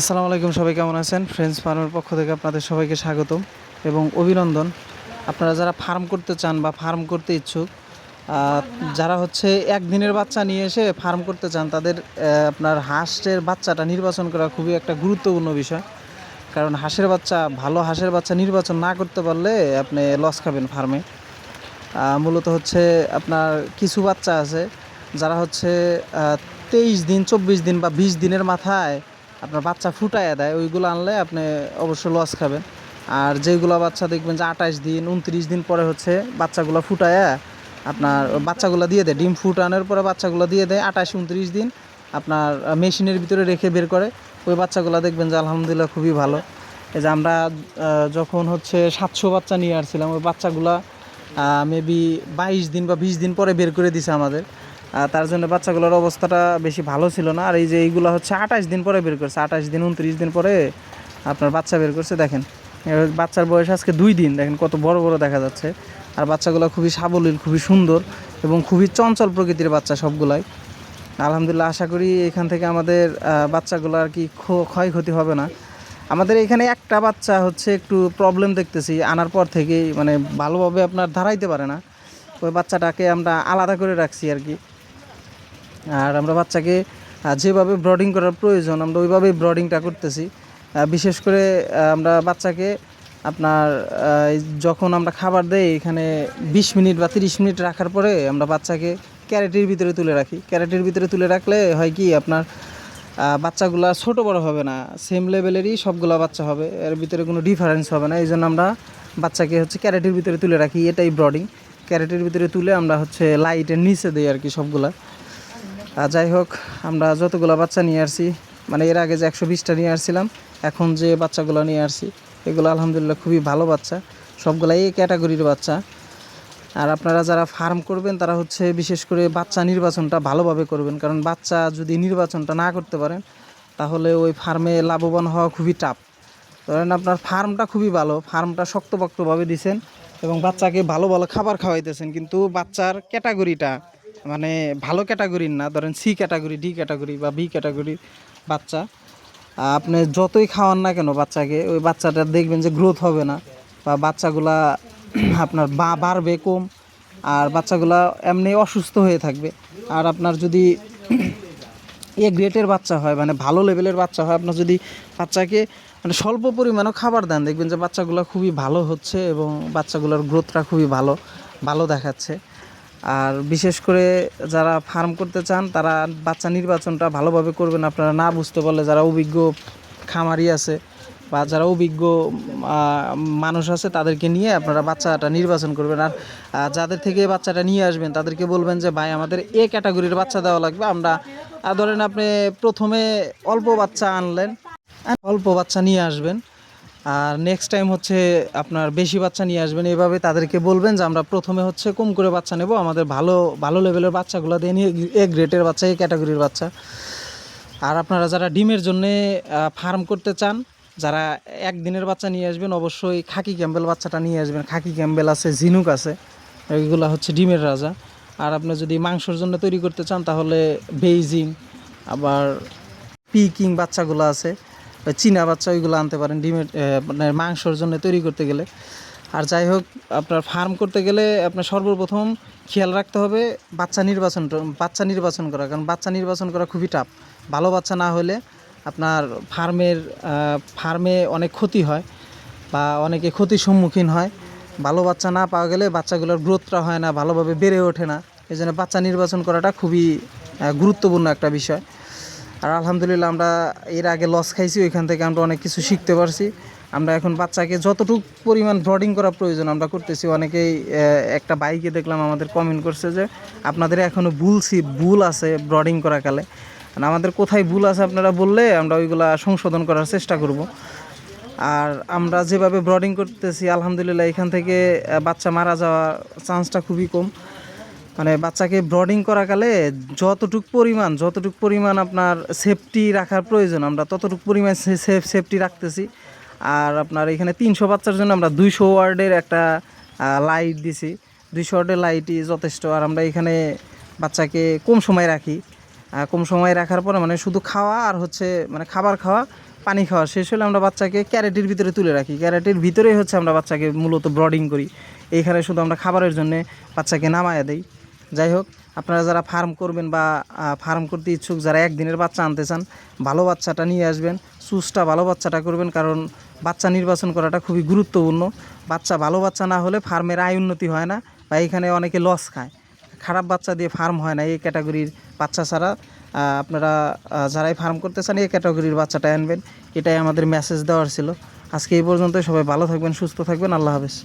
আসসালামু আলাইকুম, সবাই কেমন আছেন? ফ্রেন্ডস ফার্মের পক্ষ থেকে আপনাদের সবাইকে স্বাগতম এবং অভিনন্দন। আপনারা যারা ফার্ম করতে চান বা ফার্ম করতে ইচ্ছুক যারা হচ্ছে একদিনের বাচ্চা নিয়ে এসে ফার্ম করতে চান, তাদের আপনার হাঁসের বাচ্চাটা নির্বাচন করা খুবই একটা গুরুত্বপূর্ণ বিষয়। কারণ হাঁসের বাচ্চা, ভালো হাঁসের বাচ্চা নির্বাচন না করতে পারলে আপনি লস খাবেন ফার্মে মূলত হচ্ছে আপনার কিছু বাচ্চা আছে, যারা হচ্ছে তেইশ দিন, চব্বিশ দিন বা বিশ দিনের মাথায় আপনার বাচ্চা ফুটাইয়া দেয়, ওইগুলো আনলে আপনি অবশ্য লস খাবেন। আর যেগুলো বাচ্চা দেখবেন যে আঠাশ দিন, উনত্রিশ দিন পরে হচ্ছে বাচ্চাগুলো ফুটায়া আপনার বাচ্চাগুলো দিয়ে দেয়, ডিম ফুটানোর পরে বাচ্চাগুলো দিয়ে দেয়, আঠাশ, উনত্রিশ দিন আপনার মেশিনের ভিতরে রেখে বের করে। ওই বাচ্চাগুলো দেখবেন যে আলহামদুলিল্লাহ খুবই ভালো। এই যে আমরা যখন হচ্ছে সাতশো বাচ্চা নিয়ে আসছিলাম, ওই বাচ্চাগুলা মেবি বাইশ দিন বা বিশ দিন পরে বের করে দিছে আমাদের। তার জন্য বাচ্চাগুলোর অবস্থাটা বেশি ভালো ছিল না। আর এই যে এইগুলো হচ্ছে আঠাশ দিন পরে বের করছে, আঠাশ দিন, উনত্রিশ দিন পরে আপনার বাচ্চা বের করছে, দেখেন। বাচ্চার বয়স আজকে দুই দিন, দেখেন কত বড় বড় দেখা যাচ্ছে। আর বাচ্চাগুলো খুবই সাবলীল, খুবই সুন্দর এবং খুবই চঞ্চল প্রকৃতির বাচ্চা সবগুলাই। আলহামদুলিল্লাহ, আশা করি এখান থেকে আমাদের বাচ্চাগুলো আর কি ক্ষয়ক্ষতি হবে না। আমাদের এখানে একটা বাচ্চা হচ্ছে একটু প্রবলেম দেখতেছি, আনার পর থেকেই মানে ভালোভাবে আপনার ধারাইতে পারে না। ওই বাচ্চাটাকে আমরা আলাদা করে রাখছি আর কি। আর আমরা বাচ্চাকে যেভাবে ব্রডিং করার প্রয়োজন, আমরা ওইভাবেই ব্রডিংটা করতেছি। বিশেষ করে আমরা বাচ্চাকে আপনার যখন আমরা খাবার দেই, এখানে বিশ মিনিট বা তিরিশ মিনিট রাখার পরে আমরা বাচ্চাকে ক্যারেটের ভিতরে তুলে রাখি। ক্যারেটের ভিতরে তুলে রাখলে হয় কি, আপনার বাচ্চাগুলা ছোট বড় হবে না সেম লেভেলেরই সবগুলা বাচ্চা হবে, এর ভিতরে কোনো ডিফারেন্স হবে না। এই জন্য আমরা বাচ্চাকে হচ্ছে ক্যারেটের ভিতরে তুলে রাখি, এটাই ব্রডিং ক্যারেটের ভিতরে তুলে আমরা হচ্ছে লাইটের নিচে দিই আর কি সবগুলা। যাই হোক, আমরা যতগুলো বাচ্চা নিয়ে আসছি মানে এর আগে যে একশো বিশটা নিয়ে আসছিলাম, এখন যে বাচ্চাগুলো নিয়ে আসছি, এগুলো আলহামদুলিল্লাহ খুবই ভালো বাচ্চা সবগুলাই এই ক্যাটাগরির বাচ্চা। আর আপনারা যারা ফার্ম করবেন, তারা হচ্ছে বিশেষ করে বাচ্চা নির্বাচনটা ভালোভাবে করবেন, কারণ বাচ্চা যদি নির্বাচনটা না করতে পারেন, তাহলে ওই ফার্মে লাভবান হওয়া খুবই টাফ। ধরেন আপনার ফার্মটা খুবই ভালো, ফার্মটা শক্তপোক্তভাবে দিছেন এবং বাচ্চাকে ভালো ভালো খাবার খাওয়াইতেছেন, কিন্তু বাচ্চার ক্যাটাগরিটা মানে ভালো ক্যাটাগরির না, ধরেন সি ক্যাটাগরি ডি ক্যাটাগরি বা বি ক্যাটাগরির বাচ্চা, আপনি যতই খাওয়ান না কেন বাচ্চাকে, ওই বাচ্চাটা দেখবেন যে গ্রোথ হবে না বা বাচ্চাগুলা আপনার বা, বাড়বে কম আর বাচ্চাগুলা এমনি অসুস্থ হয়ে থাকবে। আর আপনার যদি এ গ্রেটের বাচ্চা হয় মানে ভালো লেভেলের বাচ্চা হয়, আপনার যদি বাচ্চাকে মানে স্বল্প পরিমাণও খাবার দেন, দেখবেন যে বাচ্চাগুলো খুবই ভালো হচ্ছে এবং বাচ্চাগুলোর গ্রোথটা খুবই ভালো ভালো দেখাচ্ছে। আর বিশেষ করে যারা ফার্ম করতে চান, তারা বাচ্চা নির্বাচনটা ভালোভাবে করবেন। আপনারা না বুঝতে পারলে যারা অভিজ্ঞ খামারি আছে বা যারা অভিজ্ঞ মানুষ আছে, তাদেরকে নিয়ে আপনারা বাচ্চাটা নির্বাচন করবেন। আর যাদের থেকে বাচ্চাটা নিয়ে আসবেন, তাদেরকে বলবেন যে, ভাই, আমাদের এ ক্যাটাগরির বাচ্চা দেওয়া লাগবে। আমরা ধরেন আপনি প্রথমে অল্প বাচ্চা আনলেন, অল্প বাচ্চা নিয়ে আসবেন। আর নেক্সট টাইম হচ্ছে আপনার বেশি বাচ্চা নিয়ে আসবেন, এভাবে তাদেরকে বলবেন যে আমরা প্রথমে হচ্ছে কম করে বাচ্চা নেব, আমাদের ভালো ভালো লেভেলের বাচ্চাগুলো দিয়ে নিয়ে এ গ্রেটের বাচ্চা এ ক্যাটাগরির বাচ্চা। আর আপনারা যারা ডিমের জন্য ফার্ম করতে চান, যারা একদিনের বাচ্চা নিয়ে আসবেন, অবশ্যই খাকি ক্যাম্বেল বাচ্চাটা নিয়ে আসবেন। খাকি ক্যাম্বেল আছে, ঝিনুক আছে, এগুলো হচ্ছে ডিমের রাজা। আর আপনি যদি মাংসর জন্য তৈরি করতে চান, তাহলে বেইজিং, আবার পিকিং বাচ্চাগুলো আছে। চীনা বাচ্চা ওইগুলো আনতে পারেন ডিমের আহ, মানে মাংসর জন্য তৈরি করতে গেলে। আর যাই হোক আপনার ফার্ম করতে গেলে আপনার সর্বপ্রথম খেয়াল রাখতে হবে বাচ্চা নির্বাচন বাচ্চা নির্বাচন করা কারণ বাচ্চা নির্বাচন করা খুবই টাফ ভালো বাচ্চা না হলে আপনার ফার্মের ফার্মে অনেক ক্ষতি হয় বা অনেকে ক্ষতির সম্মুখীন হয়। ভালো বাচ্চা না পাওয়া গেলে বাচ্চাগুলোর গ্রোথটা হয় না ভালোভাবে বেড়ে ওঠে না। এই জন্য বাচ্চা নির্বাচন করাটা খুবই গুরুত্বপূর্ণ একটা বিষয়। আর আলহামদুলিল্লাহ আমরা এর আগে লস খাইছি, ওইখান থেকে আমরা অনেক কিছু শিখতে পারছি। আমরা এখন বাচ্চাকে যতটুকু পরিমাণ ব্রডিং করা প্রয়োজন আমরা করতেছি, অনেকেই একটা বাইকে দেখলাম আমাদের কমেন্ট করছে যে, আপনাদের এখনও ভুল সি ভুল আছে ব্রডিং করা কালে। আর আমাদের কোথায় ভুল আছে আপনারা বললে আমরা ওইগুলা সংশোধন করার চেষ্টা করব। আর আমরা যেভাবে ব্রডিং করতেছি, আলহামদুলিল্লাহ এখান থেকে বাচ্চা মারা যাওয়ার চান্সটা খুবই কম। মানে বাচ্চাকে ব্রডিং করাকালে যতটুক পরিমাণ যতটুক পরিমাণ আপনার সেফটি রাখার প্রয়োজন, আমরা ততটুক পরিমাণ সেফ সেফটি রাখতেছি। আর আপনার এখানে তিনশো বাচ্চার জন্য আমরা দুইশো ওয়ার্ডের একটা লাইট দিছি। দুইশো ওয়ার্ডের লাইটই যথেষ্ট। আর আমরা এখানে বাচ্চাকে কম সময় রাখি। কম সময় রাখার পরে মানে শুধু খাওয়া আর হচ্ছে মানে খাবার খাওয়া, পানি খাওয়া শেষ হলে আমরা বাচ্চাকে ক্যারেটের ভিতরে তুলে রাখি। ক্যারেটের ভিতরেই হচ্ছে আমরা বাচ্চাকে মূলত ব্রডিং করি। এইখানে শুধু আমরা খাবারের জন্য বাচ্চাকে নামায়া দেই। যাই হোক আপনারা যারা ফার্ম করবেন বা ফার্ম করতে ইচ্ছুক, যারা একদিনের বাচ্চা আনতে চান, ভালো বাচ্চাটা নিয়ে আসবেন সুসটা ভালো বাচ্চাটা করবেন, কারণ বাচ্চা নির্বাচন করাটা খুবই গুরুত্বপূর্ণ। বাচ্চা ভালো বাচ্চা না হলে ফার্মের আয় উন্নতি হয় না বা এখানে অনেকে লস খায়। খারাপ বাচ্চা দিয়ে ফার্ম হয় না, এই ক্যাটাগরির বাচ্চা ছাড়া। আপনারা যারাই ফার্ম করতে চান, এই ক্যাটাগরির বাচ্চাটা আনবেন। এটাই আমাদের মেসেজ দেওয়ার ছিল। আজকে এই পর্যন্ত সবাই ভালো থাকবেন, সুস্থ থাকবেন। আল্লাহ হাফেজ।